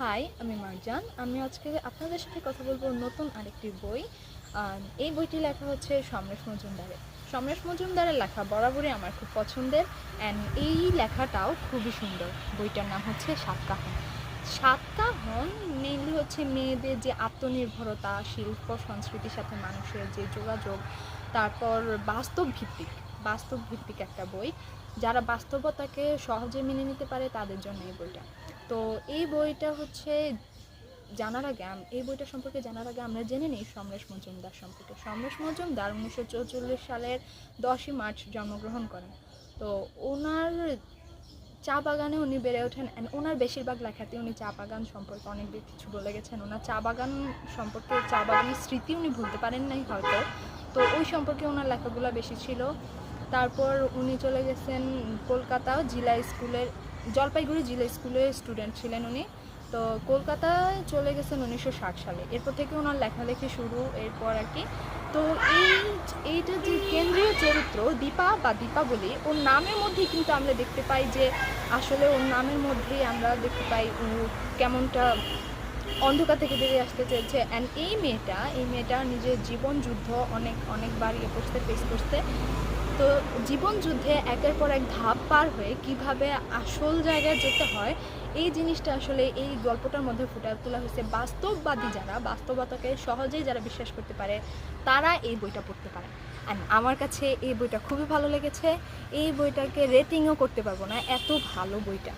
High আমি মারজান। আমি আজকে আপনাদের সাথে কথা বলব নতুন আরেকটি বই। এই বইটি লেখা হচ্ছে সমরেশ মজুমদারের। সমরেশ মজুমদারের লেখা বরাবরই আমার খুব পছন্দের অ্যান্ড এই লেখাটাও খুবই সুন্দর। বইটার নাম হচ্ছে সাতকাহন সাতকাহন মেনলি হচ্ছে মেয়েদের যে আত্মনির্ভরতা, শিল্প, সংস্কৃতির সাথে মানুষের যে যোগাযোগ, তারপর বাস্তব ভিত্তিক বাস্তব ভিত্তিক একটা বই। যারা বাস্তবতাকে সহজে মেনে নিতে পারে তাদের জন্য এই বইটা। তো এই বইটা হচ্ছে জানার আগে এই বইটা সম্পর্কে জানার আগে আমরা জেনে নিই সমরেশ মজুমদার সম্পর্কে। সমরেশ মজুমদার উনিশশো চৌচল্লিশ সালের দশই মার্চ জন্মগ্রহণ করেন। তো ওনার চা বাগানে উনি বেড়ে ওঠেন অ্যান্ড ওনার বেশিরভাগ লেখাতে উনি চা বাগান সম্পর্কে অনেক কিছু বলে গেছেন। ওনার চা বাগান সম্পর্কে, চা বাগানের স্মৃতি উনি ভুলতে পারেন নাই হয়তো। তো ওই সম্পর্কে ওনার লেখাগুলো বেশি ছিল। তারপর উনি চলে গেছেন কলকাতা জেলা স্কুলের জলপাইগুড়ি জিলা স্কুলে স্টুডেন্ট ছিলেন উনি। তো কলকাতায় চলে গেছেন উনিশশো ষাট সালে। এরপর থেকে ওনার লেখালেখি শুরু, এরপর আর কি। তো এই, এইটা যে কেন্দ্রীয় চরিত্র, দীপা বা দীপাবলি, ওর নামের মধ্যেই কিন্তু আমরা দেখতে পাই যে আসলে ওর নামের মধ্যেই আমরা দেখতে পাই কেমনটা অন্ধকার থেকে বেরিয়ে আসতে চেয়েছে। অ্যান্ড এই মেয়েটা এই মেয়েটা নিজের জীবন যুদ্ধ অনেক অনেকবার ইয়ে করতে ফেস করতে তো জীবন যুদ্ধে একের পর এক ধাপ পার হয়ে কীভাবে আসল জায়গায় যেতে হয়, এই জিনিসটা আসলে এই গল্পটার মধ্যে ফুটে তোলা হয়েছে। বাস্তববাদী যারা, বাস্তবতাকে সহজেই যারা বিশ্বাস করতে পারে, তারা এই বইটা পড়তে পারে। অ্যান্ড আমার কাছে এই বইটা খুবই ভালো লেগেছে। এই বইটাকে রেটিংও করতে পারব না, এত ভালো বইটা।